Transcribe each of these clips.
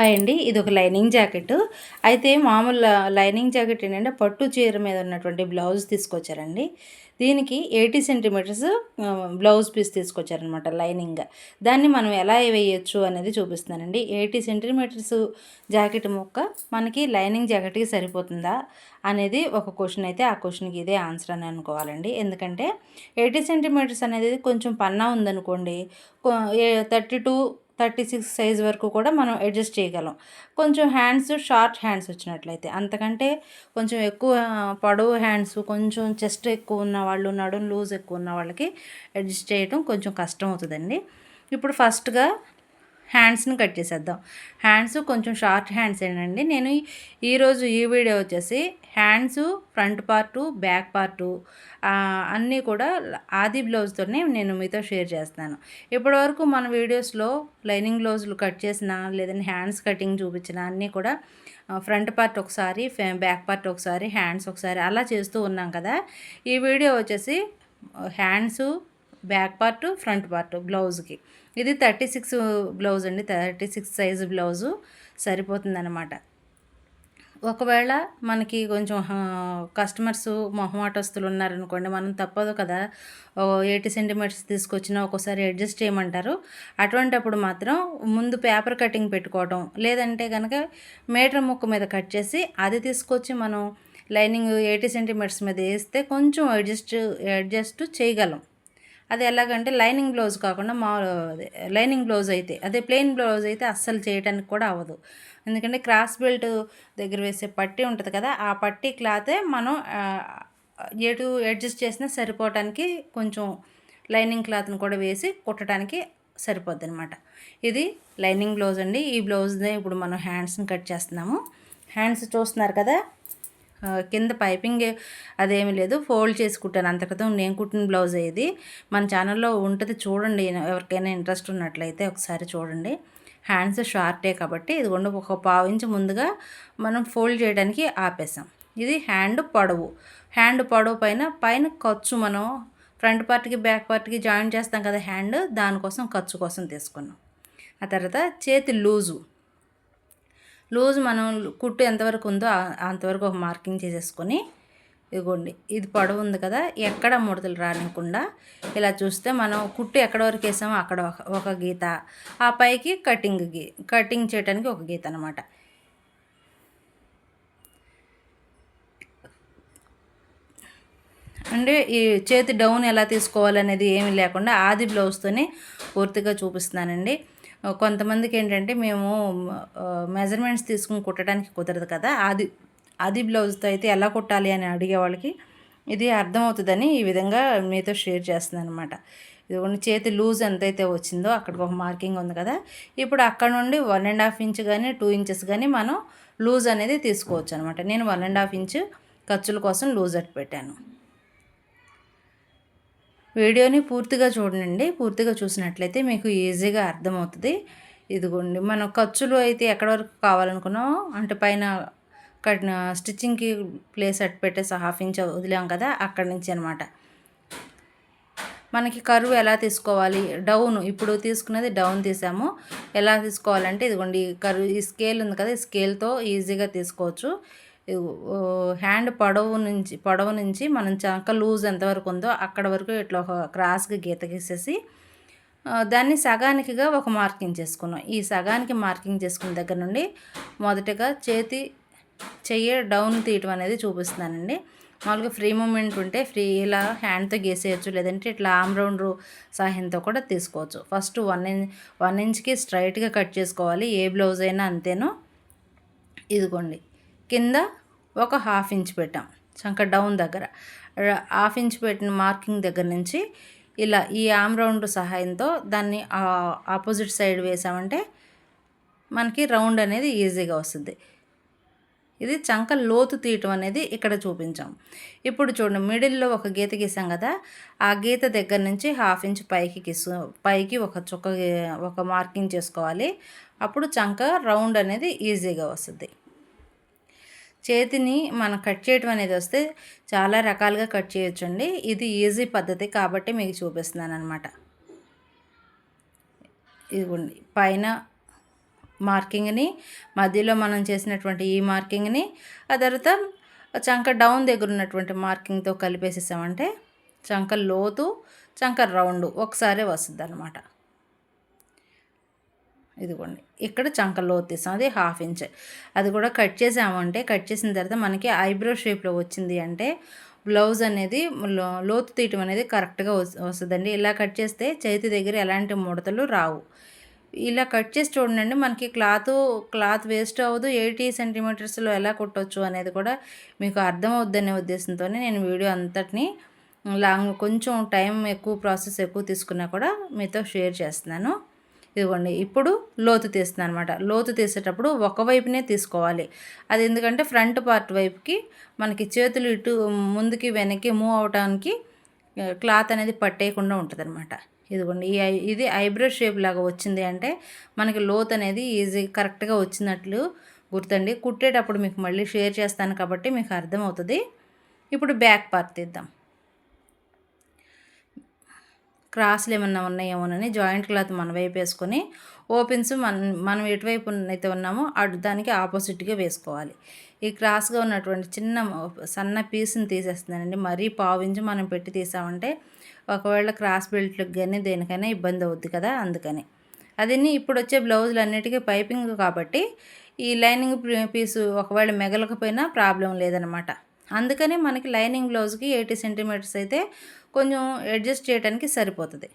Hi అండి ఇది ఒక లైనింగ్ జాకెట్. అయితే మామూలు లైనింగ్ జాకెట్ ఏంటంటే పట్టు చీర మీద ఉన్నటువంటి బ్లౌజ్ తీసుకొచ్చారండి. దీనికి ఎయిటీ సెంటీమీటర్స్ బ్లౌజ్ పీస్ తీసుకొచ్చారనమాట లైనింగ్. దాన్ని మనం ఎలా వేయచ్చు అనేది చూపిస్తున్నానండి. ఎయిటీ సెంటీమీటర్స్ జాకెట్ ముక్క మనకి లైనింగ్ జాకెట్కి సరిపోతుందా అనేది ఒక క్వశ్చన్ అయితే ఆ క్వశ్చన్కి ఇదే ఆన్సర్ అని అనుకోవాలండి. ఎందుకంటే ఎయిటీ సెంటీమీటర్స్ అనేది కొంచెం పన్నా ఉందనుకోండి thirty two thirty six size వరకు కూడా మనం అడ్జస్ట్ చేయగలం. కొంచెం హ్యాండ్స్ షార్ట్ హ్యాండ్స్ వచ్చినట్లయితే. అంతకంటే కొంచెం ఎక్కువ పొడవు హ్యాండ్స్ కొంచెం చెస్ట్ ఎక్కువ ఉన్న వాళ్ళు నడుం లూజ్ ఎక్కువ ఉన్న వాళ్ళకి అడ్జస్ట్ చేయడం కొంచెం కష్టం అవుతుందండి. ఇప్పుడు ఫస్ట్గా హ్యాండ్స్ని కట్ చేసేద్దాం. హ్యాండ్స్ కొంచెం షార్ట్ హ్యాండ్స్ ఏనండి. నేను ఈరోజు ఈ వీడియో వచ్చేసి hands front part back part అన్నీ కూడా ఆది బ్లౌజ్తోనే నేను మీతో షేర్ చేస్తాను. ఇప్పటివరకు మన వీడియోస్లో లైనింగ్ బ్లౌజులు కట్ చేసిన లేదంటే హ్యాండ్స్ కటింగ్ చూపించిన అన్నీ కూడా ఫ్రంట్ పార్ట్ ఒకసారి బ్యాక్ పార్ట్ ఒకసారి హ్యాండ్స్ ఒకసారి అలా చేస్తూ ఉన్నాం కదా. ఈ వీడియో వచ్చేసి hands back part front part బ్లౌజ్కి. ఇది థర్టీ సిక్స్ బ్లౌజ్ అండి థర్టీ సిక్స్ సైజు బ్లౌజు. సరిపోతుందన్నమాట. ఒకవేళ మనకి కొంచెం కస్టమర్స్ మొహమాటస్తులు ఉన్నారనుకోండి మనం తప్పదు కదా ఎయిటీ సెంటీమీటర్స్ తీసుకొచ్చిన ఒక్కోసారి అడ్జస్ట్ చేయమంటారు. అటువంటప్పుడు మాత్రం ముందు పేపర్ కటింగ్ పెట్టుకోవటం లేదంటే కనుక మీటర్ ముక్క మీద కట్ చేసి అది తీసుకొచ్చి మనం లైనింగ్ ఎయిటీ సెంటీమీటర్స్ మీద వేస్తే కొంచెం అడ్జస్ట్ అడ్జస్ట్ చేయగలం. అది ఎలాగంటే లైనింగ్ బ్లౌజ్ కాకుండా మా లైనింగ్ బ్లౌజ్ అయితే అదే ప్లెయిన్ బ్లౌజ్ అయితే అస్సలు చేయడానికి కూడా అవ్వదు. ఎందుకంటే క్రాస్ బెల్ట్ దగ్గర వేసే పట్టీ ఉంటుంది కదా ఆ పట్టీ క్లాతే మనం ఎటు అడ్జస్ట్ చేసినా సరిపోవటానికి కొంచెం లైనింగ్ క్లాత్ని కూడా వేసి కుట్టడానికి సరిపోద్ది అనమాట ఇది లైనింగ్ బ్లౌజ్ అండి. ఈ బ్లౌజ్నే ఇప్పుడు మనం హ్యాండ్స్ని కట్ చేస్తున్నాము. హ్యాండ్స్ చూస్తున్నారు కదా కింద పైపింగ్ అదేమీ లేదు. ఫోల్డ్ చేసి కుట్టాను. అంత నేను కుట్టిన బ్లౌజ్ ఇది మన ఛానల్లో ఉంటుంది చూడండి. ఎవరికైనా ఇంట్రెస్ట్ ఉన్నట్లయితే ఒకసారి చూడండి. హ్యాండ్స్ షార్టే కాబట్టి ఇది ఒక పావు ఇంచు ముందుగా మనం ఫోల్డ్ చేయడానికి ఆపేసాం. ఇది హ్యాండ్ పొడవు. హ్యాండ్ పొడవు పైన పైన ఖర్చు మనం ఫ్రంట్ పార్ట్కి బ్యాక్ పార్ట్కి జాయిన్ చేస్తాం కదా హ్యాండ్ దానికోసం ఖర్చు కోసం తీసుకున్నాం. ఆ తర్వాత చేతి లూజు. లూజ్ మనం కుట్టు ఎంతవరకు ఉందో అంతవరకు ఒక మార్కింగ్ చేసేసుకొని ఇదిగోండి ఇది పొడవు ఉంది కదా ఎక్కడ ముడతలు రానివ్వకుండా ఇలా చూస్తే మనం కుట్టు ఎక్కడ వరకు వేసామో అక్కడ ఒక గీత ఆ పైకి కటింగ్ గీ కటింగ్ చేయడానికి ఒక గీత అనమాట అంటే ఈ చేతి డౌన్ ఎలా తీసుకోవాలనేది ఏమీ లేకుండా ఆది బ్లౌజ్తోనే పూర్తిగా చూపిస్తున్నానండి. కొంతమందికి ఏంటంటే మేము మెజర్మెంట్స్ తీసుకుని కుట్టడానికి కుదరదు కదా. అది అది బ్లౌజ్తో అయితే ఎలా కుట్టాలి అని అడిగే వాళ్ళకి ఇది అర్థమవుతుందని ఈ విధంగా మీతో షేర్ చేస్తున్నాను అనమాట ఇదిగోండి చేతి లూజ్ ఎంతైతే వచ్చిందో అక్కడికి ఒక మార్కింగ్ ఉంది కదా. ఇప్పుడు అక్కడ నుండి వన్ అండ్ హాఫ్ ఇంచ్ కానీ టూ ఇంచెస్ కానీ మనం లూజ్ అనేది తీసుకోవచ్చు అనమాట నేను వన్ అండ్ హాఫ్ ఇంచ్ ఖర్చుల కోసం లూజ్ అట్టు పెట్టాను. వీడియోని పూర్తిగా చూడండి. పూర్తిగా చూసినట్లయితే మీకు ఈజీగా అర్థమవుతుంది. ఇదిగోండి. మనం ఖర్చులు అయితే ఎక్కడ వరకు కావాలనుకున్నాం అంటే పైన కట్టిన స్టిచ్చింగ్కి ప్లేస్ అట్ పెట్టేసి హాఫ్ ఇంచ్ వదిలాం కదా అక్కడి నుంచి అనమాట మనకి కరువు ఎలా తీసుకోవాలి? డౌన్. ఇప్పుడు తీసుకున్నది డౌన్ తీసాము. ఎలా తీసుకోవాలంటే ఇదిగోండి కరువు ఈ స్కేల్ ఉంది కదా ఈ స్కేల్తో ఈజీగా తీసుకోవచ్చు. హ్యాండ్ పొడవు నుంచి పొడవు నుంచి మనం చంక లూజ్ ఎంతవరకు ఉందో అక్కడ వరకు ఇట్లా ఒక క్రాస్గా గీత గీసేసి దాన్ని సగానికిగా ఒక మార్కింగ్ చేసుకున్నాం. ఈ సగానికి మార్కింగ్ చేసుకున్న దగ్గర నుండి మొదటగా చేతి చెయ్యి డౌన్ తీయటం అనేది చూపిస్తున్నానండి. మామూలుగా ఫ్రీ మూమెంట్ ఉంటే ఫ్రీ ఇలా హ్యాండ్తో గీసేయచ్చు లేదంటే ఇట్లా ఆమ్ రౌండ్ సహాయంతో కూడా తీసుకోవచ్చు. ఫస్ట్ వన్ ఇంచ్ వన్ ఇంచ్కి స్ట్రైట్గా కట్ చేసుకోవాలి ఏ బ్లౌజ్ అయినా అంతేనో. ఇదిగోండి. కింద ఒక హాఫ్ ఇంచ్ పెట్టాం. చంక డౌన్ దగ్గర. హాఫ్ ఇంచ్ పెట్టిన మార్కింగ్ దగ్గర నుంచి ఇలా ఈ ఆమ్ రౌండ్ సహాయంతో దాన్ని ఆపోజిట్ సైడ్ వేసామంటే మనకి రౌండ్ అనేది ఈజీగా వస్తుంది. ఇది చంక లోతు తీయటం అనేది ఇక్కడ చూపించాం. ఇప్పుడు చూడండి మిడిల్లో ఒక గీత గీసాం కదా ఆ గీత దగ్గర నుంచి హాఫ్ ఇంచ్ పైకి గీసు పైకి ఒక చుక్క ఒక మార్కింగ్ చేసుకోవాలి. అప్పుడు చంక రౌండ్ అనేది ఈజీగా వస్తుంది. చేతిని మనం కట్ చేయటం అనేది వస్తే చాలా రకాలుగా కట్ చేయొచ్చండి. ఇది ఈజీ పద్ధతి కాబట్టి మీకు చూపిస్తున్నాను అనమాట ఇదిగోండి పైన మార్కింగ్ని మధ్యలో మనం చేసినటువంటి ఈ మార్కింగ్ని ఆ తర్వాత చంక డౌన్ దగ్గర ఉన్నటువంటి మార్కింగ్తో కలిపేసేసామంటే చంక లోతు చంక రౌండ్ ఒకసారి వస్తుంది అనమాట ఇదిగోండి. ఇక్కడ చంక లోతు తీసాం అది హాఫ్ ఇంచ్. అది కూడా కట్ చేసామంటే కట్ చేసిన తర్వాత మనకి ఐబ్రో షేప్లో వచ్చింది అంటే బ్లౌజ్ అనేది లోతు తీయటం అనేది కరెక్ట్గా వస్తుందండి. ఇలా కట్ చేస్తే చేతి దగ్గర ఎలాంటి ముడతలు రావు. ఇలా కట్ చేసి చూడండి మనకి క్లాత్ క్లాత్ వేస్ట్ అవ్వదు. ఎయిటీ సెంటీమీటర్స్లో ఎలా కుట్టవచ్చు అనేది కూడా మీకు అర్థం అవుద్దనే ఉద్దేశంతోనే నేను వీడియో అంతటిని లాంగ్ కొంచెం టైం ఎక్కువ ప్రాసెస్ ఎక్కువ తీసుకున్నా కూడా మీతో షేర్ చేస్తున్నాను. ఇదిగోండి ఇప్పుడు లోతు తీస్తున్నాను అనమాట లోతు తీసేటప్పుడు ఒకవైపునే తీసుకోవాలి. అది ఎందుకంటే ఫ్రంట్ పార్ట్ వైపుకి మనకి చేతులు ఇటు ముందుకి వెనక్కి మూవ్ అవడానికి క్లాత్ అనేది పట్టేయకుండా ఉంటుంది అనమాట ఇదిగోండి ఈ ఇది ఐబ్రో షేప్ లాగా వచ్చింది అంటే మనకి లోత్ అనేది ఈజీ కరెక్ట్గా వచ్చినట్లు గుర్తండి. కుట్టేటప్పుడు మీకు మళ్ళీ షేర్ చేస్తాను కాబట్టి మీకు అర్థమవుతుంది. ఇప్పుడు బ్యాక్ పార్ట్ తీద్దాం. క్రాస్లు ఏమన్నా ఉన్నాయేమోనని జాయింట్ క్లాత్ మన వైపు వేసుకొని ఓపెన్స్ మన మనం ఎటువైపు అయితే ఉన్నామో అటు దానికి ఆపోజిట్గా వేసుకోవాలి. ఈ క్రాస్గా ఉన్నటువంటి చిన్న సన్న పీస్ని తీసేస్తుందండి మరీ పావించి మనం పెట్టి తీసామంటే ఒకవేళ క్రాస్ బెల్ట్లకు కానీ దేనికైనా ఇబ్బంది అవుద్ది కదా అందుకని. అది ఇప్పుడు వచ్చే బ్లౌజులు అన్నిటికీ పైపింగ్ కాబట్టి ఈ లైనింగ్ పీసు ఒకవేళ మెగలకపోయినా ప్రాబ్లం లేదనమాట. అందుకని మనకి లైనింగ్ బ్లౌజ్కి ఎయిటీ సెంటీమీటర్స్ అయితే కొంచెం అడ్జస్ట్ చేయడానికి సరిపోతుంది.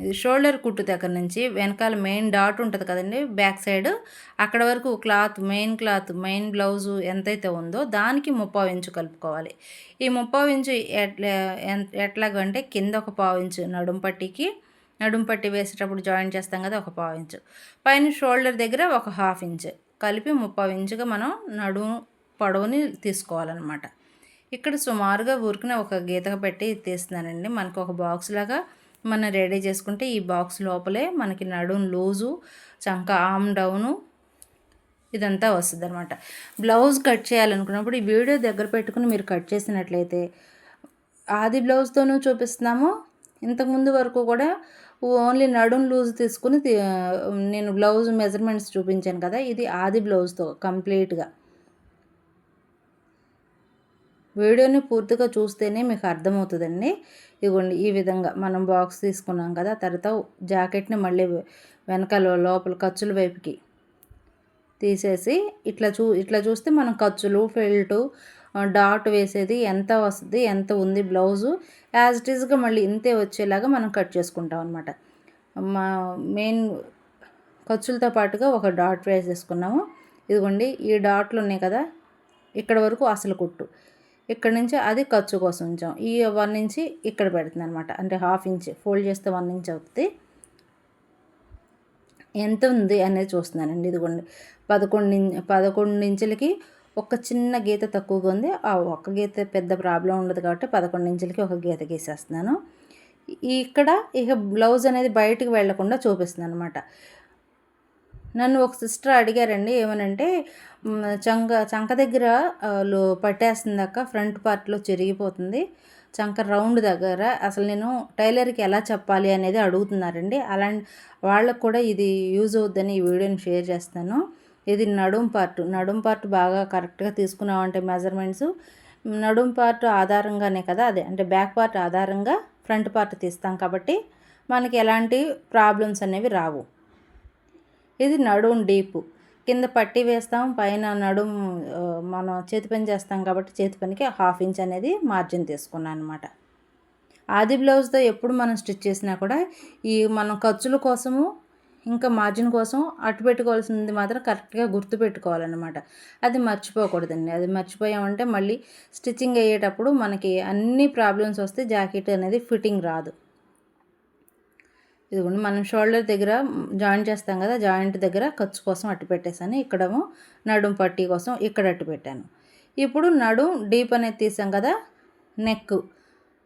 ఇది షోల్డర్ కుట్టు దగ్గర నుంచి వెనకాల మెయిన్ డాట్ ఉంటుంది కదండి బ్యాక్ సైడ్. అక్కడ వరకు cloth main cloth main blouse ఎంతైతే ఉందో దానికి ముప్పావు ఇంచు కలుపుకోవాలి. ఈ ముప్పావు ఇంచు ఎట్లా ఎట్లాగంటే కింద ఒక పావు ఇంచు నడుం పట్టికి నడుం పట్టి వేసేటప్పుడు జాయిన్ చేస్తాం కదా ఒక పావు ఇంచు. పైన షోల్డర్ దగ్గర ఒక హాఫ్ ఇంచ్. కలిపి ముప్పావు ఇంచుగా మనం నడుము పొడవుని తీసుకోవాలన్నమాట. ఇక్కడ సుమారుగా ఊరికిన ఒక గీతగా పెట్టి తీస్తున్నానండి. మనకు ఒక బాక్స్ లాగా మనం రెడీ చేసుకుంటే ఈ బాక్స్ లోపలే మనకి నడుం లూజు చంక ఆమ్ డౌను ఇదంతా వస్తుంది అనమాట బ్లౌజ్ కట్ చేయాలనుకున్నప్పుడు ఈ వీడియో దగ్గర పెట్టుకుని మీరు కట్ చేసినట్లయితే ఆది బ్లౌజ్తోనూ చూపిస్తున్నాము. ఇంతకుముందు వరకు కూడా ఓన్లీ నడుం లూజ్ తీసుకుని నేను బ్లౌజ్ మెజర్మెంట్స్ చూపించాను కదా ఇది ఆది బ్లౌజ్తో కంప్లీట్గా. వీడియోని పూర్తిగా చూస్తేనే మీకు అర్థమవుతుందండి. ఇదిగోండి ఈ విధంగా మనం బాక్స్ తీసుకున్నాం కదా తర్వాత జాకెట్ని మళ్ళీ వెనకాల లోపల ఖర్చుల వైపుకి తీసేసి ఇట్లా చూ ఇట్లా చూస్తే మనం ఖర్చులు ఫెల్టు డాట్ వేసేది ఎంత వస్తుంది ఎంత ఉంది బ్లౌజు యాజ్ ఇట్ ఈస్గా మళ్ళీ ఇంతే వచ్చేలాగా మనం కట్ చేసుకుంటాం అనమాట మా మెయిన్ ఖర్చులతో పాటుగా ఒక డాట్ వేసేసుకున్నాము. ఇదిగోండి ఈ డాట్లు ఉన్నాయి కదా ఇక్కడ వరకు అసలు కుట్టు. ఇక్కడ నుంచి అది ఖర్చు కోసం ఉంచాం. ఈ వన్ ఇంచ్ ఇక్కడ పెడుతుంది అనమాట అంటే హాఫ్ ఇంచ్. ఫోల్డ్ చేస్తే వన్ ఇంచ్ అవుతుంది ఎంత ఉంది అనేది చూస్తున్నానండి. ఇదిగోండి. పదకొండు పదకొండు ఇంచులకి ఒక చిన్న గీత తక్కువగా ఉంది. ఆ ఒక్క గీత పెద్ద ప్రాబ్లం ఉండదు కాబట్టి పదకొండు ఇంచులకి ఒక గీత గీసేస్తున్నాను. ఇక్కడ ఇక బ్లౌజ్ అనేది బయటకు వెళ్ళకుండా చూపిస్తుంది అనమాట నన్ను ఒక సిస్టర్ అడిగారండి ఏమనంటే చంక చంక దగ్గర లో పట్టేస్తుందాక ఫ్రంట్ పార్ట్లో చెరిగిపోతుంది చంక రౌండ్ దగ్గర అసలు నేను టైలర్కి ఎలా చెప్పాలి అనేది అడుగుతున్నారండి అలాంటి వాళ్ళకు కూడా ఇది యూజ్ అవుద్దని ఈ వీడియోని షేర్ చేస్తాను. ఇది నడుం పార్ట్ నడుం పార్ట్ బాగా కరెక్ట్గా తీసుకున్నామంటే మెజర్మెంట్స్. నడుం పార్ట్ ఆధారంగానే కదా అదే అంటే బ్యాక్ పార్ట్ ఆధారంగా ఫ్రంట్ పార్ట్ తీస్తాం కాబట్టి మనకి ఎలాంటి ప్రాబ్లమ్స్ అనేవి రావు. ఇది నడుం డీపు. కింద పట్టి వేస్తాం పైన నడుం మనం చేతి పని చేస్తాం కాబట్టి చేతి పనికి హాఫ్ ఇంచ్ అనేది మార్జిన్ తీసుకున్నాను అనమాట ఆది బ్లౌజ్తో ఎప్పుడు మనం స్టిచ్ చేసినా కూడా ఈ మనం ఖర్చుల కోసము ఇంకా మార్జిన్ కోసం అటు పెట్టుకోవాల్సింది మాత్రం కరెక్ట్గా గుర్తు పెట్టుకోవాలన్నమాట. అది మర్చిపోకూడదండి. అది మర్చిపోయామంటే మళ్ళీ స్టిచ్చింగ్ అయ్యేటప్పుడు మనకి అన్ని ప్రాబ్లమ్స్ వస్తే జాకెట్ అనేది ఫిట్టింగ్ రాదు. ఇదిగోండి మనం షోల్డర్ దగ్గర జాయింట్ చేస్తాం కదా జాయింట్ దగ్గర ఖర్చు కోసం అట్టు పెట్టేశాను. ఇక్కడము నడుం పట్టీ కోసం ఇక్కడ అట్టు పెట్టాను. ఇప్పుడు నడుం డీప్ అనేది తీసాం కదా నెక్.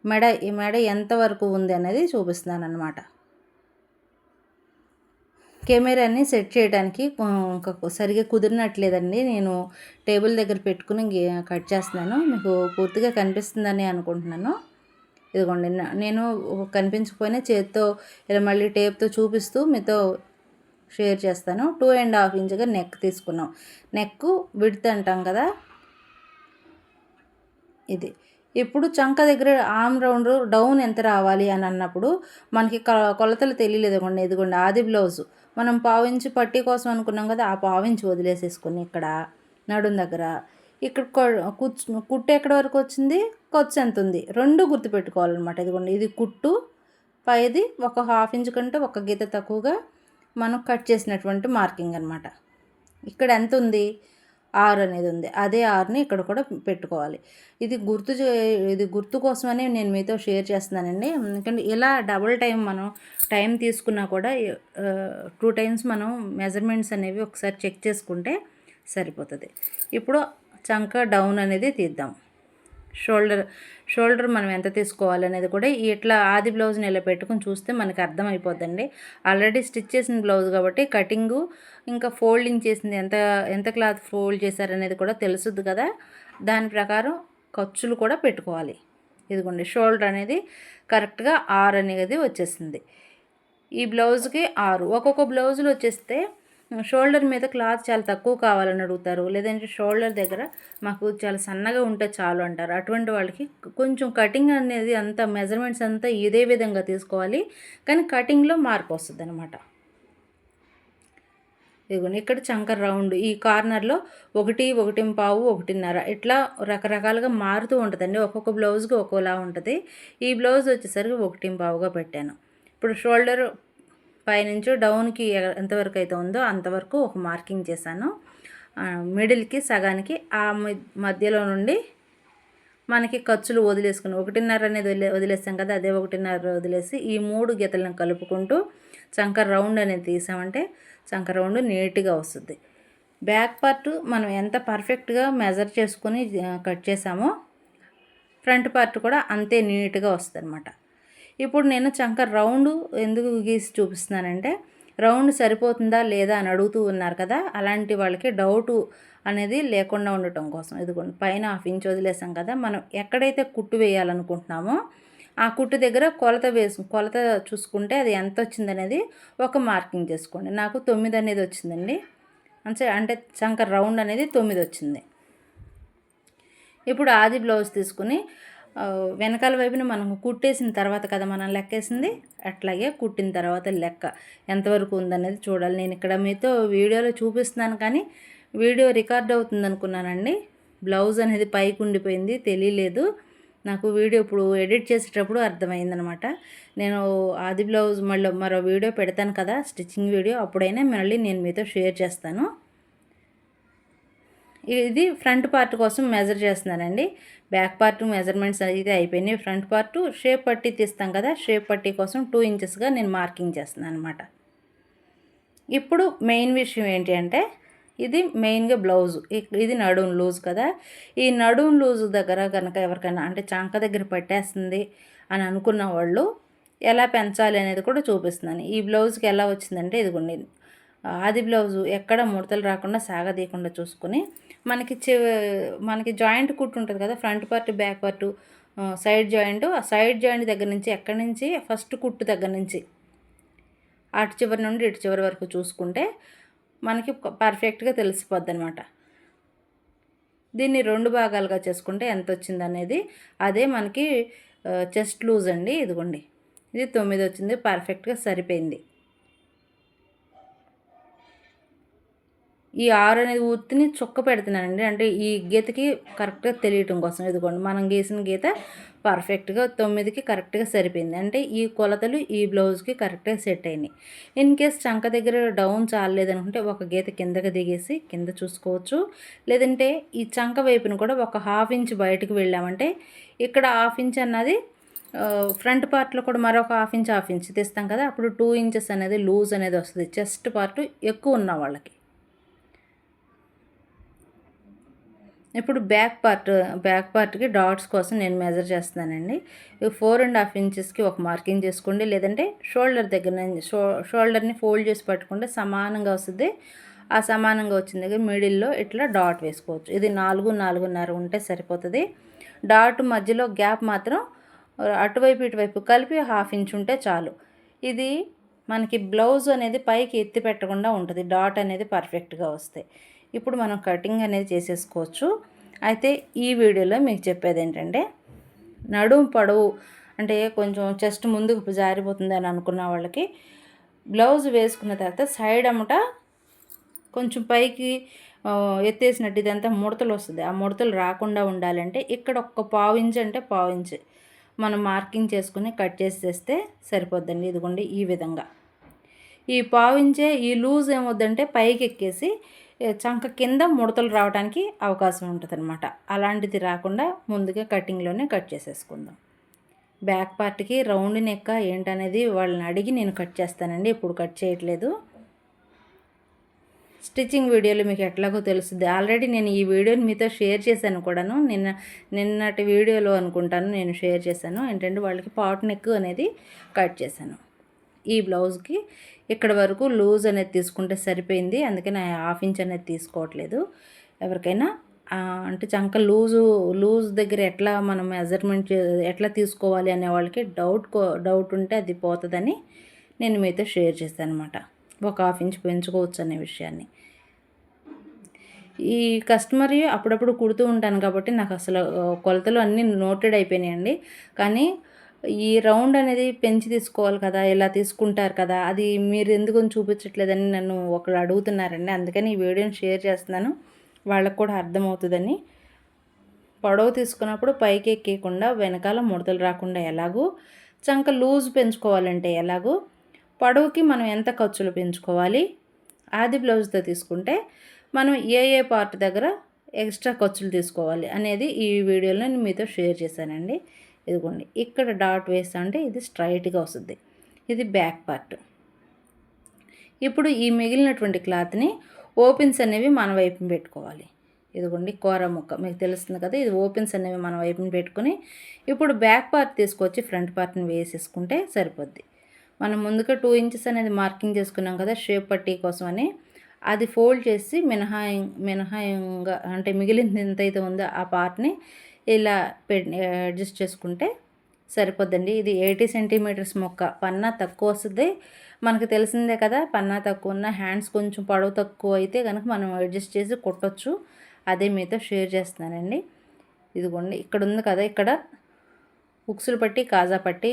మెడ ఈ మెడ ఎంతవరకు ఉంది అనేది చూపిస్తున్నాను అనమాట కెమెరాని సెట్ చేయడానికి సరిగా కుదిరినట్లేదండి. నేను టేబుల్ దగ్గర పెట్టుకుని కట్ చేస్తున్నాను. మీకు పూర్తిగా కనిపిస్తుందని అనుకుంటున్నాను. ఇదిగోండి నేను కనిపించకపోయినా చేతితో ఇలా మళ్ళీ టేప్తో చూపిస్తూ మీతో షేర్ చేస్తాను. టూ అండ్ హాఫ్ ఇంచ్గా నెక్ తీసుకున్నాం. నెక్ విడ్త్ అంటాం కదా? ఇది. ఇప్పుడు చంక దగ్గర ఆమ్ రౌండ్ డౌన్ ఎంత రావాలి అని అన్నప్పుడు మనకి కొలతలు తెలియలేదు ఇదిగోండి ఇదిగోండి ఆది బ్లౌజ్. మనం పావించి పట్టీ కోసం అనుకున్నాం కదా ఆ పావించి వదిలేసేసుకుని ఇక్కడ నడుం దగ్గర. ఇక్కడ కూర్చు కుట్టు ఎక్కడ వరకు వచ్చింది? కొచ్చు ఎంత ఉంది రెండు గుర్తుపెట్టుకోవాలన్నమాట. ఇదిగోండి ఇది కుట్టు పైది ఒక హాఫ్ ఇంచ్ కంటే ఒక గీత తక్కువగా మనం కట్ చేసినటువంటి మార్కింగ్ అనమాట ఇక్కడ ఎంత ఉంది? ఆరు అనేది ఉంది. అదే ఆరుని ఇక్కడ కూడా పెట్టుకోవాలి. ఇది గుర్తు ఇది గుర్తు కోసమనే నేను మీతో షేర్ చేస్తున్నానండి. ఎందుకంటే ఇలా డబుల్ టైం మనం టైం తీసుకున్నా కూడా టూ టైమ్స్ మనం మెజర్మెంట్స్ అనేవి ఒకసారి చెక్ చేసుకుంటే సరిపోతుంది. ఇప్పుడు చంక డౌన్ అనేది తీద్దాం. షోల్డర్ షోల్డర్ మనం ఎంత తీసుకోవాలి అనేది కూడా ఇట్లా ఆది బ్లౌజ్ని ఇలా పెట్టుకుని చూస్తే మనకి అర్థమైపోద్దండి. ఆల్రెడీ స్టిచ్ చేసిన బ్లౌజ్ కాబట్టి కటింగు ఇంకా ఫోల్డింగ్ చేసింది ఎంత ఎంత క్లాత్ ఫోల్డ్ చేశారనేది కూడా తెలుసుద్ది కదా. దాని ప్రకారం ఖర్చులు కూడా పెట్టుకోవాలి. ఇదిగోండి షోల్డర్ అనేది కరెక్ట్గా ఆరు అనేది వచ్చేసింది. ఈ బ్లౌజ్కి ఆరు. ఒక్కొక్క బ్లౌజులు వచ్చేస్తే షోల్డర్ మీద క్లాత్ చాలా తక్కువ కావాలని అడుగుతారు. లేదంటే షోల్డర్ దగ్గర మాకు చాలా సన్నగా ఉంటే చాలు అంటారు. అటువంటి వాళ్ళకి కొంచెం కటింగ్ అనేది అంత మెజర్మెంట్స్ అంతా ఇదే విధంగా తీసుకోవాలి. కానీ కటింగ్లో మార్పు వస్తుంది అనమాట ఇదిగోండి ఇక్కడ చంకర్ రౌండ్ ఈ కార్నర్లో ఒకటి ఒకటి పావు ఒకటిన్నర ఇట్లా రకరకాలుగా మారుతూ ఉంటుందండి. ఒక్కొక్క బ్లౌజ్కి ఒక్కోలా ఉంటుంది. ఈ బ్లౌజ్ వచ్చేసరికి ఒకటి పావుగా పెట్టాను. ఇప్పుడు షోల్డర్ పైనుంచి డౌన్కి ఎంతవరకు అయితే ఉందో అంతవరకు ఒక మార్కింగ్ చేశాను. మిడిల్కి సగానికి ఆ మధ్యలో నుండి మనకి ఖర్చులు వదిలేసుకుని ఒకటిన్నర అనేది వదిలే వదిలేసాం కదా అదే ఒకటిన్నర వదిలేసి ఈ మూడు గీతలను కలుపుకుంటూ చంకర్ రౌండ్ అనేది తీసామంటే చంకర్ రౌండ్ నీట్గా వస్తుంది. బ్యాక్ పార్ట్ మనం ఎంత పర్ఫెక్ట్గా మెజర్ చేసుకుని కట్ చేసామో ఫ్రంట్ పార్ట్ కూడా అంతే నీట్గా వస్తుంది అనమాట ఇప్పుడు నేను చంక రౌండ్ ఎందుకు గీసి చూపిస్తున్నానంటే రౌండ్ సరిపోతుందా లేదా అని అడుగుతూ ఉన్నారు కదా అలాంటి వాళ్ళకి డౌటు అనేది లేకుండా ఉండటం కోసం. ఇదిగోండి పైన హాఫ్ ఇంచ్ వదిలేసాం కదా మనం ఎక్కడైతే కుట్టు వేయాలనుకుంటున్నామో ఆ కుట్టు దగ్గర కొలత వేసు కొలత చూసుకుంటే అది ఎంత వచ్చిందనేది ఒక మార్కింగ్ చేసుకోండి. నాకు తొమ్మిది అనేది వచ్చిందండి. అంటే అంటే చంక రౌండ్ అనేది తొమ్మిది వచ్చింది. ఇప్పుడు ఆది బ్లౌజ్ తీసుకుని వెనకాల వైపున మనం కుట్టేసిన తర్వాత కదా మనం లెక్కేసింది? అట్లాగే కుట్టిన తర్వాత లెక్క. ఎంతవరకు ఉందనేది చూడాలి. నేను ఇక్కడ మీతో వీడియోలో చూపిస్తున్నాను కానీ వీడియో రికార్డ్ అవుతుంది అనుకున్నానండి బ్లౌజ్ అనేది పైకి ఉండిపోయింది తెలియలేదు. నాకు వీడియో ఇప్పుడు ఎడిట్ చేసేటప్పుడు అర్థమైందనమాట. నేను ఆది బ్లౌజ్ మళ్ళీ మరో వీడియో పెడతాను కదా స్టిచ్చింగ్ వీడియో. అప్పుడైనా మళ్ళీ నేను మీతో షేర్ చేస్తాను. ఇది ఫ్రంట్ పార్ట్ కోసం మెజర్ చేస్తున్నానండి. బ్యాక్ పార్ట్ మెజర్మెంట్స్ అయితే అయిపోయినాయి. ఫ్రంట్ పార్ట్ షేప్ పట్టి తీస్తాం కదా షేప్ పట్టి కోసం టూ ఇంచెస్గా నేను మార్కింగ్ చేస్తున్నాను అనమాట ఇప్పుడు మెయిన్ విషయం ఏంటి అంటే ఇది మెయిన్గా బ్లౌజ్ ఇది నడుం లూజ్ కదా. ఈ నడుం లూజ్ దగ్గర కనుక ఎవరికైనా అంటే చంక దగ్గర పట్టేస్తుంది అని అనుకున్న వాళ్ళు ఎలా పెంచాలి అనేది కూడా చూపిస్తున్నాను. ఈ బ్లౌజ్కి ఎలా వచ్చిందంటే ఇదిగోండి ఆది బ్లౌజు ఎక్కడ ముడతలు రాకుండా సాగదీయకుండా చూసుకొని మనకి మనకి జాయింట్ కుట్టు ఉంటుంది కదా front part back part side joint ఆ సైడ్ జాయింట్ దగ్గర నుంచి ఎక్కడి నుంచి ఫస్ట్ కుట్టు దగ్గర నుంచి అటు చివరి నుండి ఇటు చివరి వరకు చూసుకుంటే మనకి పర్ఫెక్ట్గా తెలిసిపోద్ది అనమాట దీన్ని రెండు భాగాలుగా చేసుకుంటే ఎంత వచ్చింది అనేది అదే మనకి చెస్ట్ లూజ్ అండి ఇదిగోండి. ఇది తొమ్మిది వచ్చింది పర్ఫెక్ట్గా సరిపోయింది. ఈ ఆరు అనేది ఉత్తిని చుక్క పెడుతున్నానండి. అంటే ఈ గీతకి కరెక్ట్గా తెలియటం కోసం. ఇదిగోండి మనం గీసిన గీత పర్ఫెక్ట్గా తొమ్మిదికి కరెక్ట్గా సరిపోయింది. అంటే ఈ కొలతలు ఈ బ్లౌజ్కి కరెక్ట్గా సెట్ అయినాయి. ఇన్ కేస్ చంక దగ్గర డౌన్ చాలేదనుకుంటే ఒక గీత కిందకి దిగేసి కింద చూసుకోవచ్చు. లేదంటే ఈ చంక వైపును కూడా ఒక హాఫ్ ఇంచ్ బయటకు వెళ్ళామంటే ఇక్కడ హాఫ్ ఇంచ్ అన్నది ఫ్రంట్ పార్ట్లో కూడా మరొక హాఫ్ ఇంచ్ హాఫ్ ఇంచ్ తీస్తాం కదా అప్పుడు టూ ఇంచెస్ అనేది లూజ్ అనేది వస్తుంది. చెస్ట్ పార్ట్ ఎక్కువ ఉన్న వాళ్ళకి. ఇప్పుడు బ్యాక్ పార్ట్ బ్యాక్ పార్ట్కి డాట్స్ కోసం నేను మెజర్ చేస్తున్నానండి. ఫోర్ అండ్ హాఫ్ ఇంచెస్కి ఒక మార్కింగ్ చేసుకోండి. లేదంటే షోల్డర్ దగ్గర నుంచి షో షోల్డర్ని ఫోల్డ్ చేసి పట్టుకుంటే సమానంగా వస్తుంది. ఆ సమానంగా వచ్చిన దగ్గర మిడిల్లో ఇట్లా డాట్ వేసుకోవచ్చు. ఇది నాలుగు నాలుగున్నర ఉంటే సరిపోతుంది. డాట్ మధ్యలో గ్యాప్ మాత్రం అటువైపు ఇటువైపు కలిపి హాఫ్ ఇంచ్ ఉంటే చాలు. ఇది మనకి బ్లౌజ్ అనేది పైకి ఎత్తి పెట్టకుండా ఉంటుంది. డాట్ అనేది పర్ఫెక్ట్గా వస్తాయి ఇప్పుడు మనం కటింగ్ అనేది చేసేసుకోవచ్చు. అయితే ఈ వీడియోలో మీకు చెప్పేది ఏంటంటే నడుము పొడవు అంటే కొంచెం చెస్ట్ ముందుకు జారిపోతుంది అని అనుకున్న వాళ్ళకి బ్లౌజ్ వేసుకున్న తర్వాత సైడ్ అమ్మట కొంచెం పైకి ఎత్తేసినట్టు ఇదంతా ముడతలు వస్తుంది. ఆ ముడతలు రాకుండా ఉండాలంటే ఇక్కడ ఒక్క పావు ఇంచ్ అంటే పావు ఇంచ్ మనం మార్కింగ్ చేసుకుని కట్ చేసేస్తే సరిపోద్దండి. ఇదిగోండి ఈ విధంగా. ఈ పావు ఇంచే ఈ లూజ్ ఏమొద్దంటే పైకి ఎక్కేసి చంక కింద ముడతలు రావడానికి అవకాశం ఉంటుంది అనమాట అలాంటిది రాకుండా ముందుగా కటింగ్లోనే కట్ చేసేసుకుందాం. బ్యాక్ పార్ట్కి రౌండ్ నెక్క ఏంటనేది వాళ్ళని అడిగి నేను కట్ చేస్తానండి ఇప్పుడు కట్ చేయట్లేదు. స్టిచ్చింగ్ వీడియోలు మీకు ఎట్లాగో తెలుస్తుంది. ఆల్రెడీ నేను ఈ వీడియోని మీతో షేర్ చేశాను కూడాను. నిన్న నిన్నటి వీడియోలో అనుకుంటాను నేను షేర్ చేశాను. ఏంటంటే వాళ్ళకి పాట్ నెక్ అనేది కట్ చేశాను. ఈ బ్లౌజ్కి ఇక్కడ వరకు లూజ్ అనేది తీసుకుంటే సరిపోయింది. అందుకే నా హాఫ్ ఇంచ్ అనేది తీసుకోవట్లేదు. ఎవరికైనా అంటే చంక లూజు లూజ్ దగ్గర ఎట్లా మనం మెజర్మెంట్ ఎట్లా తీసుకోవాలి అనే వాళ్ళకి డౌట్ డౌట్ ఉంటే అది పోతుందని నేను మీతో షేర్ చేశాను అనమాట ఒక హాఫ్ ఇంచ్ పెంచుకోవచ్చు అనే విషయాన్ని. ఈ కస్టమర్ అప్పుడప్పుడు కుడుతూ ఉంటాను కాబట్టి నాకు అసలు కొలతలు అన్నీ నోటెడ్ అయిపోయినాయండి. కానీ ఈ రౌండ్ అనేది పెంచి తీసుకోవాలి కదా ఇలా తీసుకుంటారు కదా అది మీరు ఎందుకు చూపించట్లేదని నన్ను ఒకళ్ళు అడుగుతున్నారండి. అందుకని ఈ వీడియోని షేర్ చేస్తున్నాను. వాళ్ళకు కూడా అర్థమవుతుందని. పొడవు తీసుకున్నప్పుడు పైకి ఎక్కేయకుండా వెనకాల ముడతలు రాకుండా ఎలాగో చంక లూజ్ పెంచుకోవాలంటే ఎలాగో పొడవుకి మనం ఎంత ఖర్చులు పెంచుకోవాలి ఆది బ్లౌజ్తో తీసుకుంటే మనం ఏ ఏ పార్ట్ దగ్గర ఎక్స్ట్రా ఖర్చులు తీసుకోవాలి అనేది ఈ వీడియోలో నేను మీతో షేర్ చేశానండి. ఇదిగోండి ఇక్కడ డాట్ వేస్తా అంటే ఇది స్ట్రైట్గా వస్తుంది. ఇది బ్యాక్ పార్ట్. ఇప్పుడు ఈ మిగిలినటువంటి క్లాత్ని ఓపెన్స్ అనేవి మన వైపున పెట్టుకోవాలి. ఇదిగోండి కూర ముక్క. మీకు తెలుస్తుంది కదా ఇది ఓపెన్స్ అనేవి మన వైపున పెట్టుకుని ఇప్పుడు బ్యాక్ పార్ట్ తీసుకొచ్చి ఫ్రంట్ పార్ట్ని వేసేసుకుంటే సరిపోద్ది. మనం ముందుగా టూ ఇంచెస్ అనేది మార్కింగ్ చేసుకున్నాం కదా షేప్ పట్టీ కోసం అని అది ఫోల్డ్ చేసి మినహాయి మినహాయంగా అంటే మిగిలింది ఎంతైతే ఉందో ఆ పార్ట్ని ఇలా అడ్జస్ట్ చేసుకుంటే సరిపోద్దండి. ఇది ఎయిటీ సెంటీమీటర్స్ మొక్క. పన్నా తక్కువ వస్తుంది. మనకు తెలిసిందే కదా పన్నా తక్కువ ఉన్న హ్యాండ్స్ కొంచెం పొడవు తక్కువ అయితే కనుక మనం అడ్జస్ట్ చేసి కొట్టచ్చు. అదే మీతో షేర్ చేస్తున్నానండి. ఇదిగోండి ఇక్కడ ఉంది కదా ఇక్కడ ఉక్సులు పట్టి కాజా పట్టి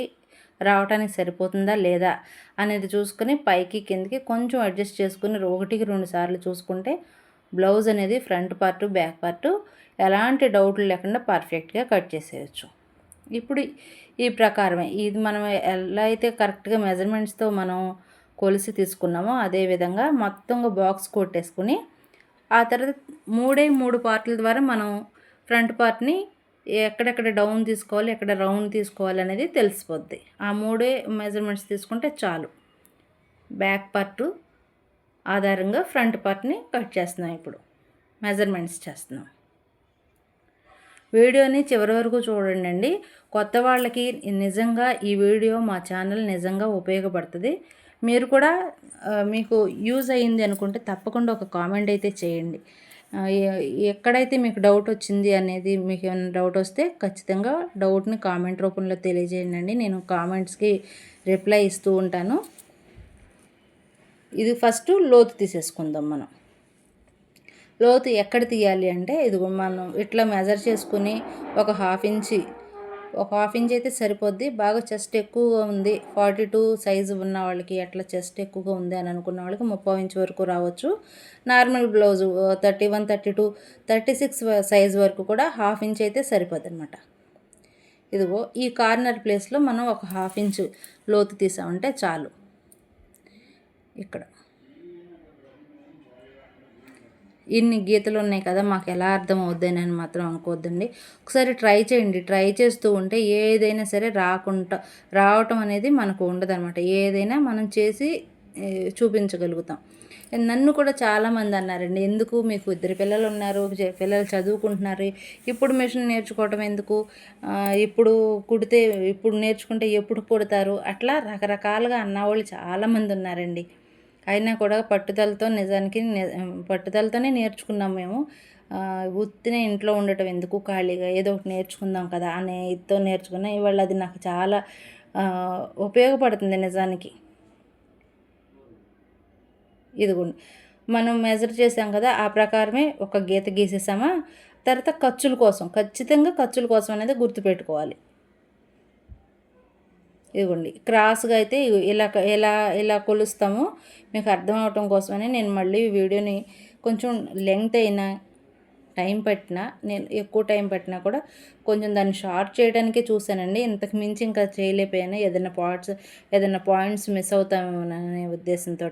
రావడానికి సరిపోతుందా లేదా అనేది చూసుకొని పైకి కిందకి కొంచెం అడ్జస్ట్ చేసుకుని ఒకటికి రెండు సార్లు చూసుకుంటే బ్లౌజ్ అనేది ఫ్రంట్ పార్టు బ్యాక్ పార్టు ఎలాంటి డౌట్లు లేకుండా పర్ఫెక్ట్గా కట్ చేసేయచ్చు. ఇప్పుడు ఈ ప్రకారమే ఇది మనం ఎలా అయితే కరెక్ట్గా మెజర్మెంట్స్తో మనం కొలిసి తీసుకున్నామో అదేవిధంగా మొత్తంగా బాక్స్ కొట్టేసుకుని ఆ తర్వాత మూడే మూడు పార్ట్ల ద్వారా మనం ఫ్రంట్ పార్ట్ని ఎక్కడెక్కడ డౌన్ తీసుకోవాలి ఎక్కడ రౌండ్ తీసుకోవాలి అనేది తెలిసిపోద్ది. ఆ మూడే మెజర్మెంట్స్ తీసుకుంటే చాలు. బ్యాక్ పార్ట్ ఆధారంగా ఫ్రంట్ పార్ట్ని కట్ చేస్తున్నాం ఇప్పుడు. మెజర్మెంట్స్ చేస్తున్నాం. వీడియోని చివరి వరకు చూడండి అండి కొత్త వాళ్ళకి నిజంగా ఈ వీడియో మా ఛానల్ నిజంగా ఉపయోగపడుతుంది. మీరు కూడా మీకు యూజ్ అయ్యింది అనుకుంటే తప్పకుండా ఒక కామెంట్ అయితే చేయండి. ఎక్కడైతే మీకు డౌట్ వచ్చింది అనేది మీకు ఏమైనా డౌట్ వస్తే ఖచ్చితంగా డౌట్ని కామెంట్ రూపంలో తెలియజేయండి నేను కామెంట్స్కి రిప్లై ఇస్తూ ఉంటాను. ఇది ఫస్ట్ లోతు తీసేసుకుందాం మనం. లోతు ఎక్కడ తీయాలి అంటే ఇది మనం ఇట్లా మెజర్ చేసుకుని ఒక హాఫ్ ఇంచి ఒక హాఫ్ ఇంచ్ అయితే సరిపోద్ది. బాగా చెస్ట్ ఎక్కువగా ఉంది. ఫార్టీ టూ సైజు ఉన్న వాళ్ళకి అట్లా చెస్ట్ ఎక్కువగా ఉంది అని అనుకున్న వాళ్ళకి ముప్పై ఇంచ్ వరకు రావచ్చు. Normal blouse thirty one thirty two thirty six size వరకు కూడా హాఫ్ ఇంచ్ అయితే సరిపోద్ది అనమాట ఇదిగో ఈ కార్నర్ ప్లేస్లో మనం ఒక హాఫ్ ఇంచ్ లోతు తీసామంటే చాలు. ఇక్కడ. ఇన్ని గీతలు ఉన్నాయి కదా మాకు ఎలా అర్థం అవుద్దని అని మాత్రం అనుకోవద్దండి ఒకసారి ట్రై చేయండి. ట్రై చేస్తూ ఉంటే ఏదైనా సరే రాకుండా రావటం అనేది మనకు ఉండదనమాట ఏదైనా మనం చేసి చూపించగలుగుతాం. నన్ను కూడా చాలామంది అన్నారండి ఎందుకు మీకు ఇద్దరు పిల్లలు ఉన్నారు పిల్లలు చదువుకుంటున్నారు ఇప్పుడు మిషన్ నేర్చుకోవటం ఎందుకు? ఇప్పుడు కుడితే ఇప్పుడు నేర్చుకుంటే ఎప్పుడు కుడతారు? అట్లా రకరకాలుగా అన్నవాళ్ళు చాలామంది ఉన్నారండి. అయినా కూడా పట్టుదలతో నిజానికి పట్టుదలతోనే నేర్చుకున్నాం మేము. ఉత్తినే ఇంట్లో ఉండటం ఎందుకు ఖాళీగా? ఏదో ఒకటి నేర్చుకుందాం కదా అనే ఇదితో నేర్చుకున్నా. ఇవాళ అది నాకు చాలా ఉపయోగపడుతుంది నిజానికి. ఇదిగోండి మనం మెజర్ చేసాం కదా ఆ ప్రకారమే ఒక గీత గీసేసామా? తర్వాత ఖర్చుల కోసం ఖచ్చితంగా ఖర్చుల కోసం అనేది గుర్తుపెట్టుకోవాలి. ఇదిగోండి క్రాస్గా అయితే ఇలా ఎలా ఎలా కొలుస్తామో మీకు అర్థం అవటం కోసమని నేను మళ్ళీ వీడియోని కొంచెం లెంగ్త్ అయినా టైం పట్టినా నేను ఎక్కువ టైం పట్టినా కూడా కొంచెం దాన్ని షార్ట్ చేయడానికే చూశానండి. ఇంతకు మించి ఇంకా చేయలేకపోయాను. ఏదైనా పార్ట్స్ ఏదైనా పాయింట్స్ మిస్ అవుతామేమోననే ఉద్దేశంతో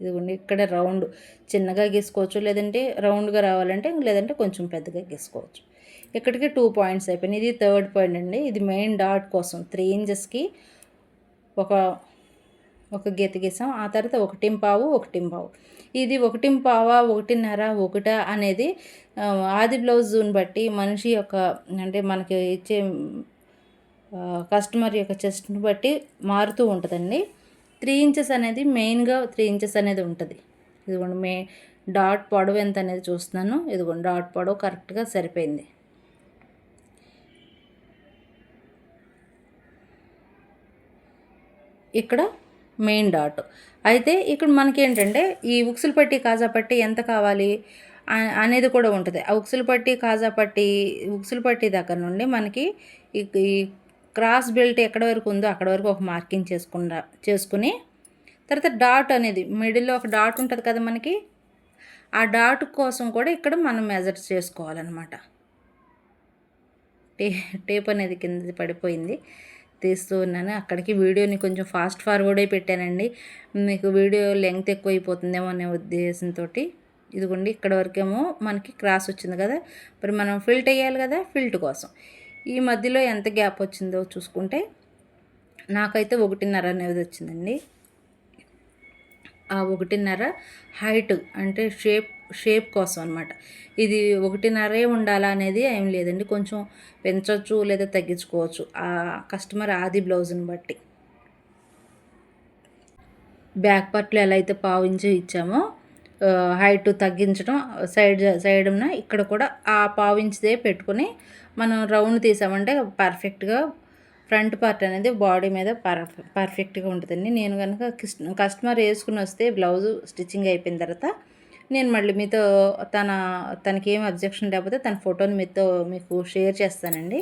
ఇదిగోండి ఇక్కడ రౌండ్ చిన్నగా గీసుకోవచ్చు. లేదంటే రౌండ్గా రావాలంటే లేదంటే కొంచెం పెద్దగా గీసుకోవచ్చు. ఇక్కడికి టూ పాయింట్స్ అయిపోయినాయి. ఇది థర్డ్ పాయింట్ అండి. ఇది మెయిన్ డాట్ కోసం త్రీ ఇంచెస్కి ఒక ఒక గీత గీసాం. ఆ తర్వాత ఒకటిం పావు ఒకటిం పావు. ఇది ఒకటి పావా ఒకటిన్నర ఒకట అనేది ఆది బ్లౌజ్ని బట్టి మనిషి యొక్క అంటే మనకి ఇచ్చే కస్టమర్ యొక్క చెస్ట్ని బట్టి మారుతూ ఉంటుందండి. త్రీ ఇంచెస్ అనేది మెయిన్గా త్రీ ఇంచెస్ అనేది ఉంటుంది. ఇదిగోండి మే డాట్ పొడవు ఎంత అనేది చూస్తున్నాను. ఇదిగోండి డాట్ పొడవు కరెక్ట్గా సరిపోయింది. ఇక్కడ మెయిన్ డాట్ అయితే ఇక్కడ మనకి ఏంటంటే ఈ ఉక్సులు పట్టి కాజా పట్టి ఎంత కావాలి అనేది కూడా ఉంటుంది. ఆ ఉక్సులు పట్టి కాజా పట్టి ఉక్సులు పట్టి దగ్గర నుండి మనకి ఈ క్రాస్ బెల్ట్ ఎక్కడ వరకు ఉందో అక్కడ వరకు ఒక మార్కింగ్ చేసుకున్న చేసుకుని తర్వాత డాట్ అనేది మిడిల్లో ఒక డాట్ ఉంటుంది కదా మనకి ఆ డాట్ కోసం కూడా ఇక్కడ మనం మెజర్ చేసుకోవాలన్నమాట. టే టేప్ అనేది కింద పడిపోయింది. తీస్తూ ఉన్నాను. అక్కడికి వీడియోని కొంచెం ఫాస్ట్ ఫార్వర్డే పెట్టానండి. మీకు వీడియో లెంగ్త్ ఎక్కువైపోతుందేమో అనే ఉద్దేశంతో ఇదిగోండి ఇక్కడ వరకేమో మనకి క్రాస్ వచ్చింది కదా. మరి మనం ఫిల్ట్ వేయాలి కదా ఫిల్ట్ కోసం. ఈ మధ్యలో ఎంత గ్యాప్ వచ్చిందో చూసుకుంటే నాకైతే ఒకటిన్నర అనేది వచ్చిందండి. ఆ ఒకటిన్నర హైట్ అంటే షేప్ షేప్ కోసం అనమాట ఇది ఒకటిన్నరే ఉండాలా అనేది ఏం లేదండి. కొంచెం పెంచవచ్చు లేదా తగ్గించుకోవచ్చు. ఆ కస్టమర్ ఆది బ్లౌజ్ని బట్టి. బ్యాక్ పార్ట్లో ఎలా అయితే పావు ఇంచు ఇచ్చామో హైట్ తగ్గించడం సైడ్ సైడ్న ఇక్కడ కూడా ఆ పావు ఇంచుదే పెట్టుకొని మనం రౌండ్ తీసామంటే పర్ఫెక్ట్గా ఫ్రంట్ పార్ట్ అనేది బాడీ మీద పర్ పర్ఫెక్ట్గా ఉంటుందండి. నేను కనుక కస్టమర్ వేసుకుని వస్తే బ్లౌజ్ స్టిచ్చింగ్ అయిపోయిన తర్వాత నేను మళ్ళీ మీతో తన తనకి ఏం అబ్జెక్షన్ లేకపోతే తన ఫోటోని మీతో మీకు షేర్ చేస్తానండి.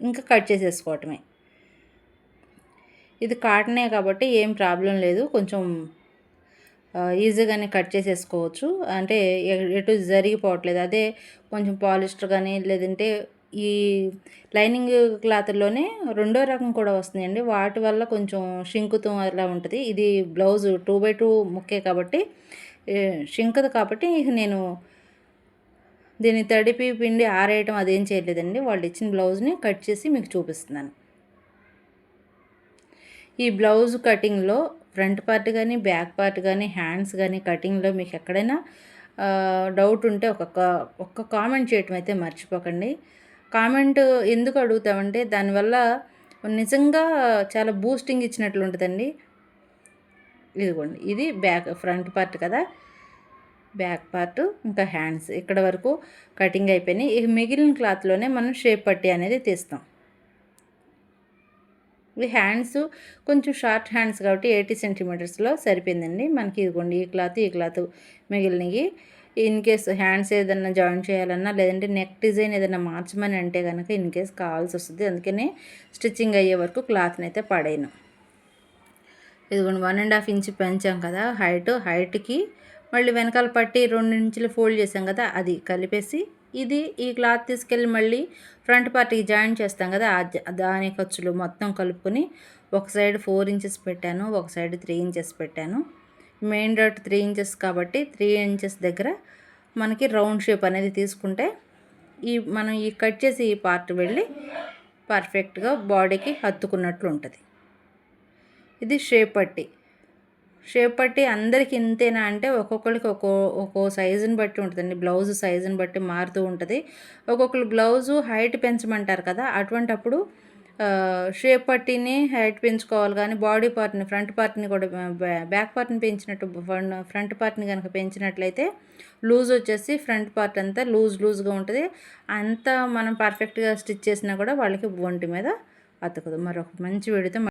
ఇంకా కట్ చేసేసుకోవటమే. ఇది కాటనే కాబట్టి ఏం ప్రాబ్లం లేదు. కొంచెం ఈజీగానే కట్ చేసేసుకోవచ్చు. అంటే ఎటు జరిగిపోవట్లేదు. అదే కొంచెం పాలిస్టర్ కానీ లేదంటే ఈ లైనింగ్ క్లాత్లోనే రెండో రకం కూడా వస్తుందండి. వాటి వల్ల కొంచెం షింకుతం అలా ఉంటుంది. ఇది బ్లౌజ్ టూ బై టూ ముక్కే కాబట్టి షింకదు కాబట్టి నేను దీన్ని తడిపి పిండి ఆరేయటం అదేం చేయలేదండి వాళ్ళు ఇచ్చిన బ్లౌజ్ని కట్ చేసి మీకు చూపిస్తున్నాను. ఈ బ్లౌజ్ కటింగ్లో ఫ్రంట్ పార్ట్ కానీ బ్యాక్ పార్ట్ కానీ హ్యాండ్స్ కానీ కటింగ్లో మీకు ఎక్కడైనా డౌట్ ఉంటే ఒక ఒక్క కామెంట్ చేయటం అయితే మర్చిపోకండి. కామెంట్ ఎందుకు అడుగుతామంటే దానివల్ల నిజంగా చాలా బూస్టింగ్ ఇచ్చినట్లు ఉంటుందండి ఇదిగోండి. ఇది బ్యాక్ ఫ్రంట్ పార్ట్ కదా? బ్యాక్ పార్ట్ ఇంకా హ్యాండ్స్. ఇక్కడ వరకు కటింగ్ అయిపోయినాయి. ఇక మిగిలిన క్లాత్లోనే మనం షేప్ పట్టి అనేది తీస్తాం. ఇవి హ్యాండ్స్ కొంచెం షార్ట్ హ్యాండ్స్ కాబట్టి ఎయిటీ సెంటీమీటర్స్లో సరిపోయిందండి. మనకి ఇదిగోండి ఈ క్లాత్ ఈ క్లాత్ మిగిలినవి. ఇన్ కేస్ హ్యాండ్స్ ఏదైనా జాయిన్ చేయాలన్నా లేదంటే నెక్ డిజైన్ ఏదైనా మార్చమని అంటే కనుక ఇన్ కేస్ కావాల్సి వస్తుంది. అందుకనే స్టిచ్చింగ్ అయ్యే వరకు క్లాత్ని అయితే పడేయను. ఇదిగోండి వన్ అండ్ హాఫ్ ఇంచ్ పెంచాం కదా హైట్ హైట్కి మళ్ళీ వెనకాల పట్టి రెండు ఇంచులు ఫోల్డ్ చేసాం కదా అది కలిపేసి ఇది ఈ క్లాత్ తీసుకెళ్ళి మళ్ళీ ఫ్రంట్ పార్ట్కి జాయిన్ చేస్తాం కదా దాని ఖర్చులు మొత్తం కలుపుకొని ఒక సైడ్ ఫోర్ ఇంచెస్ పెట్టాను ఒక సైడ్ త్రీ ఇంచెస్ పెట్టాను. మెయిన్ డాట్ త్రీ ఇంచెస్ కాబట్టి త్రీ ఇంచెస్ దగ్గర మనకి రౌండ్ షేప్ అనేది తీసుకుంటే ఈ మనం ఈ కట్ చేసి ఈ పార్ట్ వెళ్ళి పర్ఫెక్ట్గా బాడీకి హత్తుకున్నట్లు ఉంటుంది. ఇది షేప్ పట్టి షేప్ పట్టి అందరికి ఇంతేనా అంటే ఒక్కొక్కరికి ఒక్కో ఒక్కో సైజుని బట్టి ఉంటుందండి. బ్లౌజ్ సైజుని బట్టి మారుతూ ఉంటుంది. ఒక్కొక్కరు బ్లౌజు హైట్ పెంచమంటారు కదా అటువంటప్పుడు షేప్ పట్టిని హైట్ పెంచుకోవాలి. కానీ బాడీ పార్ట్ని ఫ్రంట్ పార్ట్ని కూడా బ్యాక్ పార్ట్ని పెంచినట్టు ఫ్రంట్ పార్ట్ని కనుక పెంచినట్లయితే లూజ్ వచ్చేసి ఫ్రంట్ పార్ట్ అంతా లూజ్ లూజ్గా ఉంటుంది. అంతా మనం పర్ఫెక్ట్గా స్టిచ్ చేసినా కూడా వాళ్ళకి ఒంటి మీద అతకదు. మరొక మంచి వీడితో